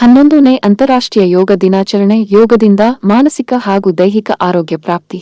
ಹನ್ನೊಂದನೇ ಅಂತಾರಾಷ್ಟ್ರೀಯ ಯೋಗ ದಿನಾಚರಣೆ ಯೋಗದಿಂದ ಮಾನಸಿಕ ಹಾಗೂ ದೈಹಿಕ ಆರೋಗ್ಯ ಪ್ರಾಪ್ತಿ.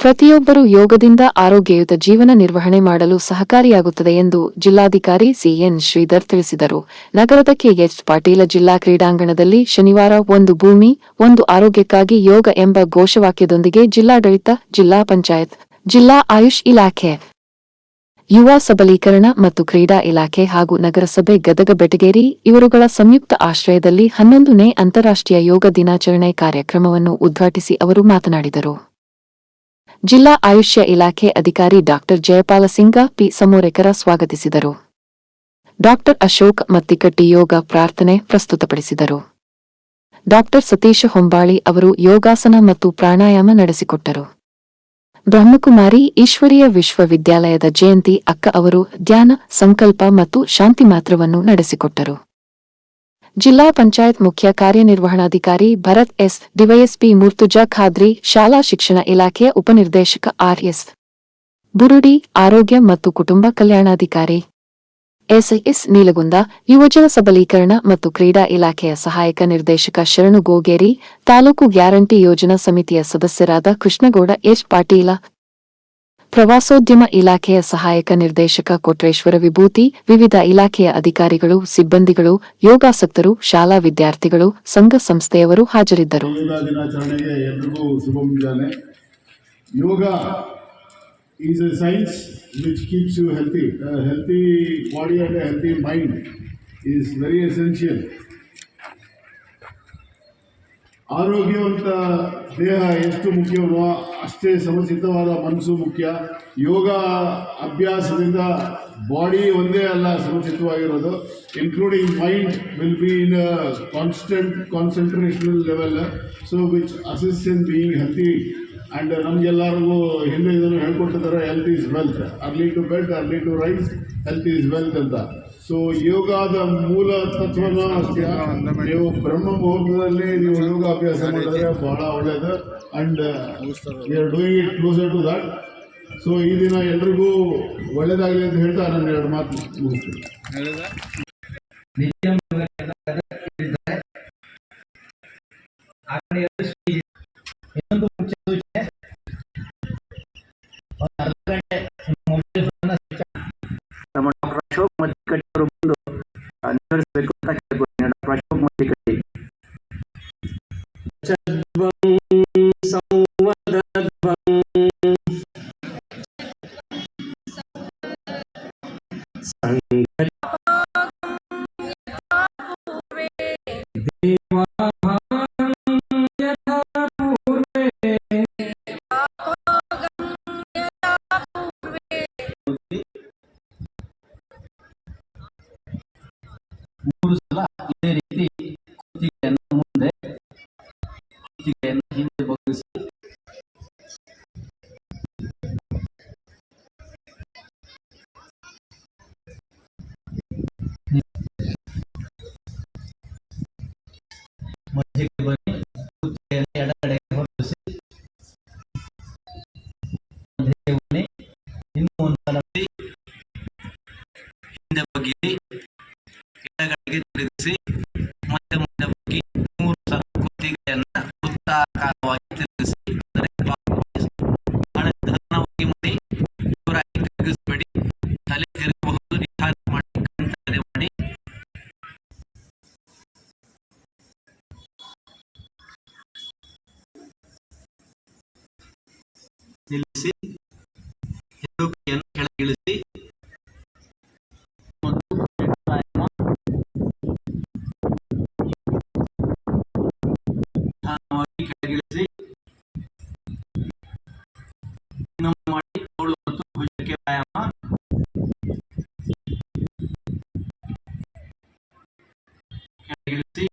ಪ್ರತಿಯೊಬ್ಬರೂ ಯೋಗದಿಂದ ಆರೋಗ್ಯಯುತ ಜೀವನ ನಿರ್ವಹಣೆ ಮಾಡಲು ಸಹಕಾರಿಯಾಗುತ್ತದೆ ಎಂದು ಜಿಲ್ಲಾಧಿಕಾರಿ ಸಿಎನ್ ಶ್ರೀಧರ್ ತಿಳಿಸಿದರು. ನಗರದ ಕೆಎಚ್ ಪಾಟೀಲ ಜಿಲ್ಲಾ ಕ್ರೀಡಾಂಗಣದಲ್ಲಿ ಶನಿವಾರ ಒಂದು ಭೂಮಿ, ಒಂದು ಆರೋಗ್ಯಕ್ಕಾಗಿ ಯೋಗ ಎಂಬ ಘೋಷವಾಕ್ಯದೊಂದಿಗೆ ಜಿಲ್ಲಾಡಳಿತ, ಜಿಲ್ಲಾ ಪಂಚಾಯತ್, ಜಿಲ್ಲಾ ಆಯುಷ್ ಇಲಾಖೆ ಯುವ ಸಬಲೀಕರಣ ಮತ್ತು ಕ್ರೀಡಾ ಇಲಾಖೆ ಹಾಗೂ ನಗರಸಭೆ ಗದಗ ಬೆಟಗೇರಿ ಇವರುಗಳ ಸಂಯುಕ್ತ ಆಶ್ರಯದಲ್ಲಿ ಹನ್ನೊಂದನೇ ಅಂತಾರಾಷ್ಟ್ರೀಯ ಯೋಗ ದಿನಾಚರಣೆ ಕಾರ್ಯಕ್ರಮವನ್ನು ಉದ್ಘಾಟಿಸಿ ಅವರು ಮಾತನಾಡಿದರು. ಜಿಲ್ಲಾ ಆಯುಷ್ಯ ಇಲಾಖೆ ಅಧಿಕಾರಿ ಡಾಕ್ಟರ್ ಜಯಪಾಲ ಸಿಂಗ, ಪಿ. ಸಮೋರೆಕರ ಸ್ವಾಗತಿಸಿದರು. ಡಾಕ್ಟರ್ ಅಶೋಕ್ ಮತ್ತಿಕಟ್ಟಿ ಯೋಗ ಪ್ರಾರ್ಥನೆ ಪ್ರಸ್ತುತಪಡಿಸಿದರು. ಡಾಕ್ಟರ್ ಸತೀಶ ಹೊಂಬಾಳಿ ಅವರು ಯೋಗಾಸನ ಮತ್ತು ಪ್ರಾಣಾಯಾಮ ನಡೆಸಿಕೊಟ್ಟರು. ಬ್ರಹ್ಮಕುಮಾರಿ ಈಶ್ವರೀಯ ವಿಶ್ವವಿದ್ಯಾಲಯದ ಜಯಂತಿ ಅಕ್ಕ ಅವರು ಧ್ಯಾನ, ಸಂಕಲ್ಪ ಮತ್ತು ಶಾಂತಿ ಮಾತ್ರವನ್ನು ನಡೆಸಿಕೊಟ್ಟರು. ಜಿಲ್ಲಾ ಪಂಚಾಯತ್ ಮುಖ್ಯ ಕಾರ್ಯನಿರ್ವಹಣಾಧಿಕಾರಿ ಭರತ್ ಎಸ್, ಡಿವೈಎಸ್ಪಿ ಮುರ್ತುಜಾ ಖಾದ್ರಿ, ಶಾಲಾ ಶಿಕ್ಷಣ ಇಲಾಖೆಯ ಉಪನಿರ್ದೇಶಕ ಆರ್ಎಸ್ ಬುರುಡಿ, ಆರೋಗ್ಯ ಮತ್ತು ಕುಟುಂಬ ಕಲ್ಯಾಣಾಧಿಕಾರಿ ಎಸ್ಎಸ್ ನೀಲಗುಂದ, ಯುವಜನ ಸಬಲೀಕರಣ ಮತ್ತು ಕ್ರೀಡಾ ಇಲಾಖೆಯ ಸಹಾಯಕ ನಿರ್ದೇಶಕ ಶರಣು ಗೋಗೇರಿ, ತಾಲೂಕು ಗ್ಯಾರಂಟಿ ಯೋಜನಾ ಸಮಿತಿಯ ಸದಸ್ಯರಾದ ಕೃಷ್ಣಗೌಡ, ಎಚ್. ಪಾಟೀಲ, ಪ್ರವಾಸೋದ್ಯಮ ಇಲಾಖೆಯ ಸಹಾಯಕ ನಿರ್ದೇಶಕ ಕೊಟ್ರೇಶ್ವರ ವಿಭೂತಿ, ವಿವಿಧ ಇಲಾಖೆಯ ಅಧಿಕಾರಿಗಳು, ಸಿಬ್ಬಂದಿಗಳು, ಯೋಗಾಸಕ್ತರು, ಶಾಲಾ ವಿದ್ಯಾರ್ಥಿಗಳು, ಸಂಘ ಸಂಸ್ಥೆಯವರು ಹಾಜರಿದ್ದರು. ಯೋಗ ದಿನಾಚರಣೆಗೆ a science which keeps is a science healthy body and healthy healthy body is healthy essential. ಆರೋಗ್ಯವಂತ ದೇಹ ಎಷ್ಟು ಮುಖ್ಯವೋ ಅಷ್ಟೇ ಸಮಚಿತವಾದ ಮನಸ್ಸು ಮುಖ್ಯ. ಯೋಗ ಅಭ್ಯಾಸದಿಂದ ಬಾಡಿ ಒಂದೇ ಅಲ್ಲ ಸಮಚಿತವಾಗಿರೋದು including mind will be in constant concentrational level so which assist in being healthy and ನಮಗೆಲ್ಲರಿಗೂ ಹಿಂದೆ ಇದನ್ನು ಹೇಳ್ಕೊಟ್ಟಿದ್ದಾರೆ health is wealth early to bed early to rise health is wealth ಅಂತ. ಸೊ ಯೋಗದ ಮೂಲ ತತ್ವನ ಅಷ್ಟೇ. ನೀವು ಬ್ರಹ್ಮ ಮುಹೂರ್ತದಲ್ಲಿ ನೀವು ಯೋಗ ಅಭ್ಯಾಸ ಮಾಡಿದ್ರೆ ಬಹಳ ಒಳ್ಳೆಯದು and we are doing it closer to that so ಈ ದಿನ ಎಲ್ರಿಗೂ ಒಳ್ಳೆಯದಾಗಲಿ ಅಂತ ಹೇಳ್ತಾ ನಾನು ಎರಡು ಮಾತು ಮುಗಿಸ್ತೀನಿ. ಅಶೋಕ್ ಮತ್ತಿಕಟ್ಟಿ ಅವರು ಬಂದು ಆ, ನಿರ್ವಹಿಸಬೇಕು ಅಂತ ಕೇಳ್ಕೊತೀನಿ ಡಾಕ್ಟರ್ ಅಶೋಕ್ ಮತ್ತಿಕಟ್ಟಿ ಮೂರು ಬಗ್ಗಿ ಮತ್ತೆ ಬಗ್ಗೆ ಮೂರು ನಿಧಾನವಾಗಿ ಮಾಡಿ ತಲೆ ಮಾಡಿ. ನಿಲ್ಲಿಸಿ. ಎರಡು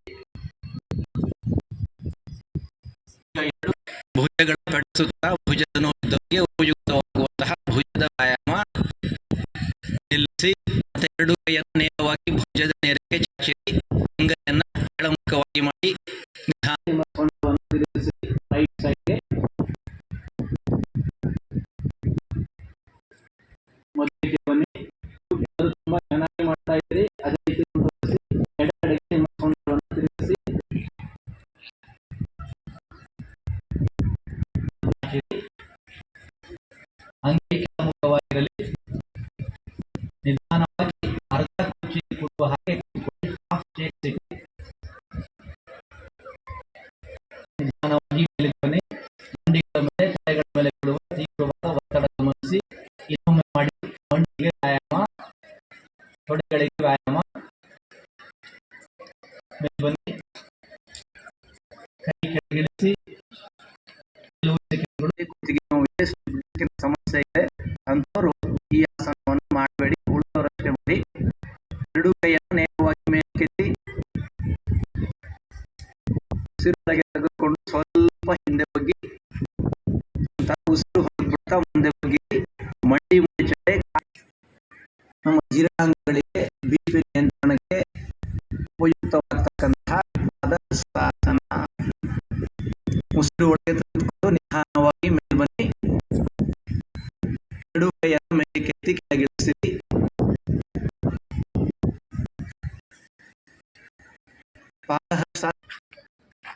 ಭುಜಗಳ ಪಡಿಸುತ್ತಾ ನೋವಿದ್ದವರಿಗೆ ಉಪಯುಕ್ತವಾಗುವಂತಹ ಭುಜದ ವ್ಯಾಯಾಮ ನಿಲ್ಲಿಸಿ. ಮತ್ತೆ ಎರಡು ಕೈಯನ್ನು ನೇರವಾಗಿ ಭುಜದ ನೇರಕ್ಕೆ ಚಾಚಿರಿ ಅಂಗೈಯನ್ನು ಕೆಳಮುಖವಾಗಿ ಮಾಡಿ.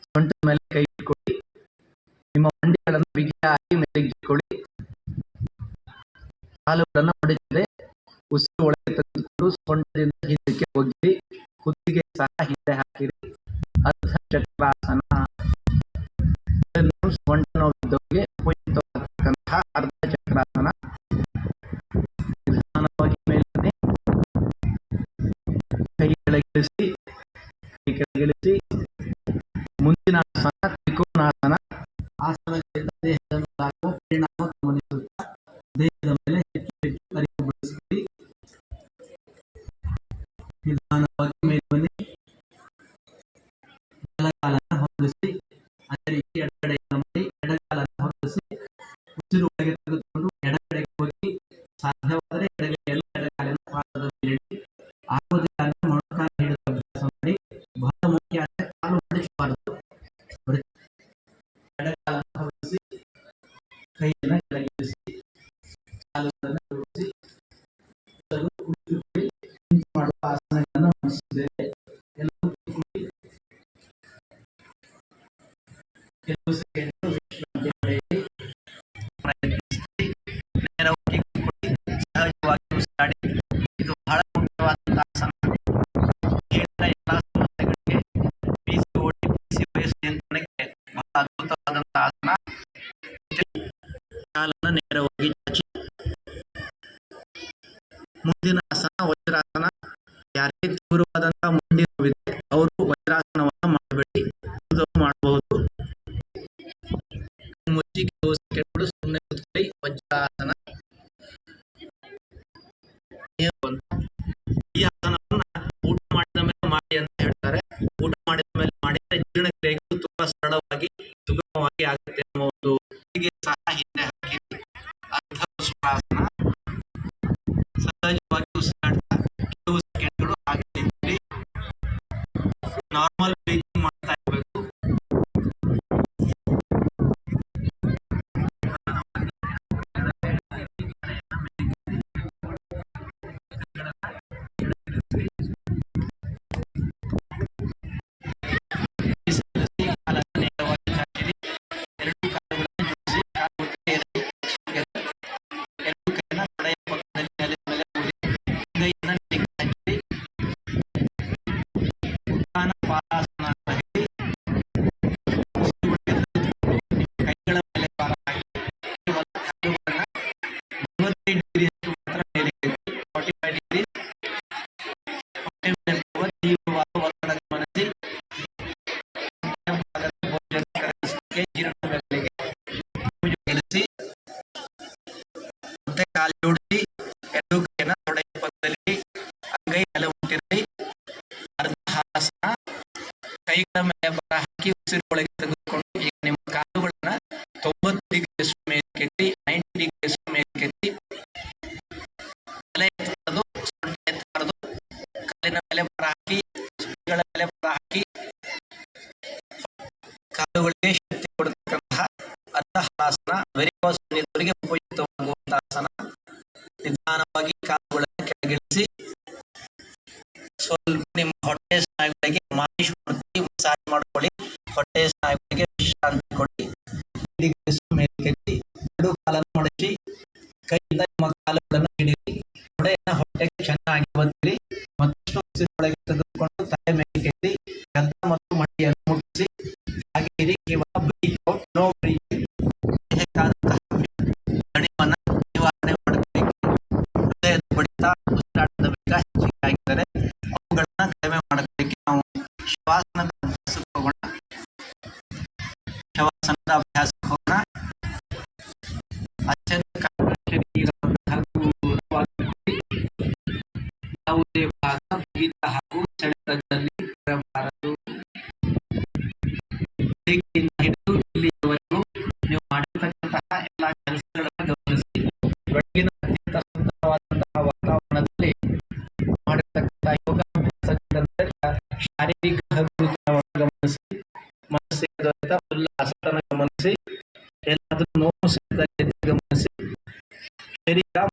ಸೊಂಟ ಮೇಲೆ ಕೈ ಇಟ್ಕೊಳ್ಳಿ ನಿಮ್ಮ ಮಂಡಿಗಳನ್ನು ಬಿಗಿಯಾಗಿ ಮೇಲೆ ಇಟ್ಕೊಳ್ಳಿ ಕಾಲುಗಳನ್ನು ಗೆಲ್ಲಿಸಿ ಯಾರೇ ತೀವ್ರವಾದಂತಹ ಮಂಡಿ ನೋವಿದೆ ಅವರು ವಜ್ರಾಸನವನ್ನ ಮಾಡಬೇಡಿ. ಮಾಡಬಹುದು ಮುಚ್ಚಿ ಕೆಲವು ಸೆಕೆಂಡ್ಗಳು ಸುಮ್ಮನೆ ಕೂತ್ಕೊಳ್ಳಿ ವಜ್ರಾಸನ. ಈ ಆಸನವನ್ನ ಊಟ ಮಾಡಿದ ಮೇಲೆ ಮಾಡಿ ಅಂತ ಹೇಳ್ತಾರೆ. ಊಟ ಮಾಡಿದ ಮೇಲೆ ಮಾಡಿದ್ರೆ ಜೀರ್ಣಕ್ರಿಯೆಗೂ ತುಂಬಾ ಸರಳವಾಗಿ, ಸುಗಮವಾಗಿ ಆಗುತ್ತೆ ಅನ್ನೋ ಒಂದು ಸಹ ಹಿಂದೆ ಕಾಲೋಡಿ ಎರಡು ಕೈನ ತೊಡೆಯ ಪಕ್ಕದಲ್ಲಿ ಅಂಗೈ ನೆಲ ಮುಟ್ಟಿರಿ ಅರ್ಧ ಹಾಸನ ಕೈಗಳ ಮೇಲೆ ಬರ ಹಾಕಿ ಉಸಿರು ಈಗ ನಿಮ್ಮ ಕಾಲುಗಳನ್ನ ತೊಂಬತ್ತು ಡಿಗ್ರಿ ಮೇಲ್ಕೆತ್ತಿ ನೈಂಟಿ ಡಿಗ್ರಿ ಮೇಲ್ಕೆತ್ತಿ ಕಾಲಿನ ಮೇಲೆ ಬರ ಹಾಕಿ ಮೇಲೆ ಬರ ಹಾಕಿ, ಕಾಲುಗಳಿಗೆ pereira